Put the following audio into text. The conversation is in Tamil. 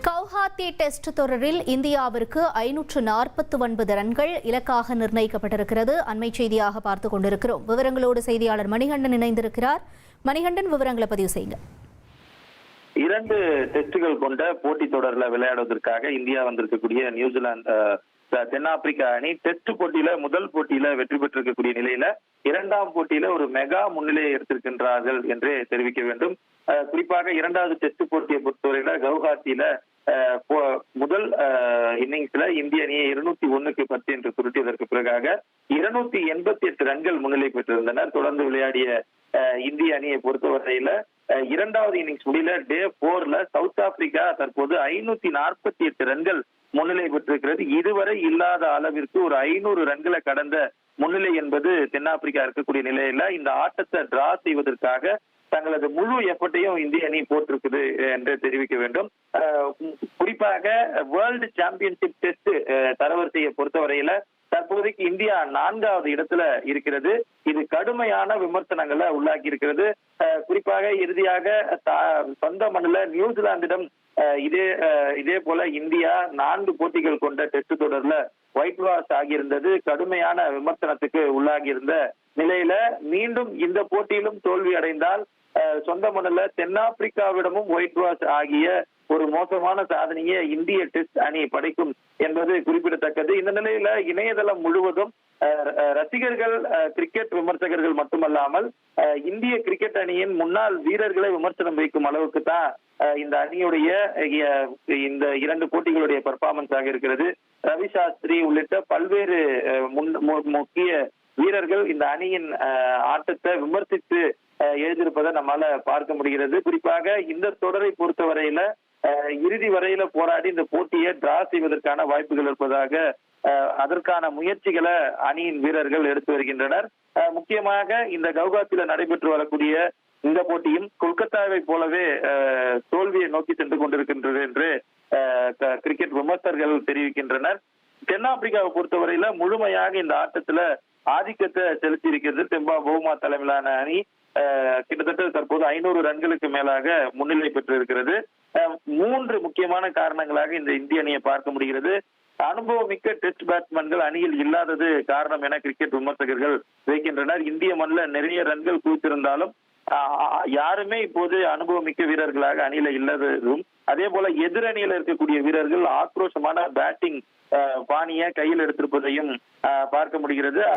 கவுஹாத்தி டெஸ்ட் தொடரில் இந்தியாவிற்கு ஐநூற்று நாற்பத்தி ஒன்பது ரன்கள் இலக்காக நிர்ணயிக்கப்பட்டிருக்கிறது. அண்மை செய்தியாக பார்த்துக் கொண்டிருக்கிறோம். விவரங்களோடு செய்தியாளர் மணிகண்டன் இணைந்திருக்கிறார். மணிகண்டன் விவரங்களை பதிவு செய்யுங்க. இரண்டு டெஸ்டுகள் கொண்ட போட்டி தொடர்ல விளையாடுவதற்காக இந்தியா வந்திருக்கக்கூடிய நியூசிலாந்து தென்னாப்பிரிக்கா அணி டெஸ்ட் போட்டியில முதல் போட்டியில வெற்றி பெற்றிருக்கக்கூடிய நிலையில இரண்டாம் போட்டியில ஒரு மெகா முன்னிலையை எடுத்திருக்கின்றார்கள் என்றே தெரிவிக்க வேண்டும். குறிப்பாக இரண்டாவது டெஸ்ட் போட்டியை பொறுத்தவரையில கவுஹாத்தியில முதல் இன்னிங்ஸ்ல இந்திய அணியை இருநூத்தி ஒண்ணுக்கு பத்து என்று சுருட்டியதற்கு பிறகாக இருநூத்தி எண்பத்தி எட்டு ரன்கள் முன்னிலை பெற்றிருந்தனர். தொடர்ந்து விளையாடிய அஹ், இந்திய அணியை பொறுத்தவரையில இரண்டாவது இன்னிங்ஸ் முடியல டே போர்ல சவுத் ஆப்பிரிக்கா தற்போது ஐநூத்தி நாற்பத்தி எட்டு ரன்கள் முன்னிலை பெற்றிருக்கிறது. இதுவரை இல்லாத அளவிற்கு ஒரு ஐநூறு ரன்களை கடந்த முன்னிலை என்பது தென்னாப்பிரிக்கா இருக்கக்கூடிய நிலையில இந்த ஆட்டத்தை டிரா செய்வதற்காக தங்களது முழு எஃபர்ட்டையும் இந்திய அணி போட்டிருக்குது என்று தெரிவிக்க வேண்டும். குறிப்பாக வேர்ல்டு சாம்பியன்ஷிப் டெஸ்ட் தரவரிசையை பொறுத்தவரையில தற்போதைக்கு இந்தியா நான்காவது இடத்துல இருக்கிறது. இது கடுமையான விமர்சனங்களை உள்ளாக்கி இருக்கிறது குறிப்பாக இறுதியாக சொந்த மண்ணில் நியூசிலாந்திடம் அஹ், இதே இதே போல இந்தியா நான்கு போட்டிகள் கொண்ட டெஸ்ட் தொடர்ல ஒயிட் வாஷ் ஆகியிருந்தது. கடுமையான விமர்சனத்துக்கு உள்ளாகியிருந்த நிலையில மீண்டும் இந்த போட்டியிலும் தோல்வி அடைந்தால் அஹ், சொந்த மண்ணில் தென்னாப்பிரிக்காவிடமும் ஒயிட் வாஷ் ஆகிய ஒரு மோசமான சாதனையை இந்திய டெஸ்ட் அணி படைக்கும் என்பது குறிப்பிடத்தக்கது. இந்த நிலையில இணையதளம் முழுவதும் ரசிகர்கள் கிரிக்கெட் விமர்சகர்கள் மட்டுமல்லாமல் இந்திய கிரிக்கெட் அணியின் முன்னாள் வீரர்களை விமர்சனம் வைக்கும் அளவுக்கு தான் இந்த அணியுடைய இந்த இரண்டு போட்டிகளுடைய பெர்ஃபார்மன்ஸ் ஆக இருக்கிறது. ரவி சாஸ்திரி உள்ளிட்ட பல்வேறு அஹ், முன்- மு- முக்கிய வீரர்கள் இந்த அணியின் ஆட்டத்தை விமர்சித்து அஹ், எழுதியிருப்பதை நம்மால பார்க்க முடிகிறது. குறிப்பாக இந்த தொடரை பொறுத்தவரையில இறுதி வரையில போராடி இந்த போட்டியை டிரா செய்வதற்கான வாய்ப்புகள் இருப்பதாக அதற்கான முயற்சிகளை அணியின் வீரர்கள் எடுத்து வருகின்றனர். முக்கியமாக இந்த கவுகாத்தில நடைபெற்று வரக்கூடிய இந்த போட்டியும் கொல்கத்தாவை போலவே அஹ், தோல்வியை நோக்கி சென்று கொண்டிருக்கின்றது என்று க- கிரிக்கெட் விமர்சகர்கள் தெரிவிக்கின்றனர். தென்னாப்பிரிக்காவை பொறுத்தவரையில முழுமையாக இந்த ஆட்டத்துல ஆதிக்கத்தை செலுத்தி இருக்கிறது தெம்பா பவுமா தலைமையிலான அணி. அஹ், கிட்டத்தட்ட தற்போது ஐநூறு ரன்களுக்கு மேலாக முன்னிலை பெற்றிருக்கிறது. இருக்கிறது மூன்று முக்கியமான காரணங்களாக இந்த இந்திய அணியை பார்க்க முடிகிறது. அனுபவமிக்க டெஸ்ட் பேட்ஸ்மேன்கள் அணியில் இல்லாதது காரணம் என கிரிக்கெட் விமர்சகர்கள் வைக்கின்றனர். இந்திய மண்ணில் நிறைய ரன்கள் குவித்திருந்தாலும் யாருமே இப்போது அனுபவமிக்க வீரர்களாக அணியில இல்லாததும் அதே போல எதிரணியில இருக்கக்கூடிய வீரர்கள் ஆக்ரோஷமான பேட்டிங் பாணியை கையில் எடுத்திருப்பதையும் ஆஹ், பார்க்க முடிகிறது.